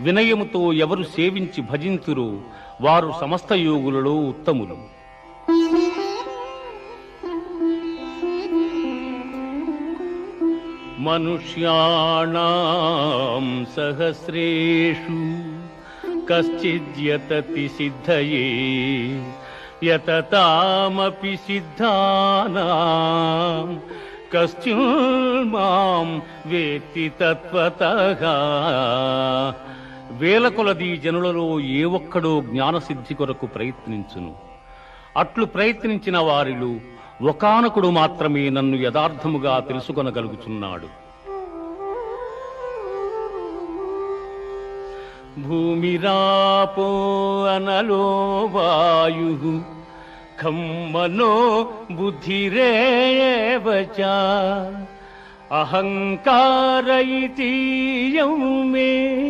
వినయముతో ఎవరు సేవించి భజింతురో? వారు సమస్త యోగులలో ఉత్తములు. మనుష్యాణం సహస్రేషు కశ్చిద్యతతి సిద్ధయే యతతామపి సిద్ధానాం కశ్చిన్మాం వేత్తి తత్వతః. వేల కొలది జనులలో ఏ ఒక్కడో జ్ఞానసిద్ధి కొరకు ప్రయత్నించును. అట్లు ప్రయత్నించిన వారిలో ఒకానకుడు మాత్రమే నన్ను యథార్థముగా తెలుసుకొనగలుగుచున్నాడు. భూమిరాపో అనలో వాయు ఖమ్మనో బుద్ధిరేవచ అహంకారైతీయం మే.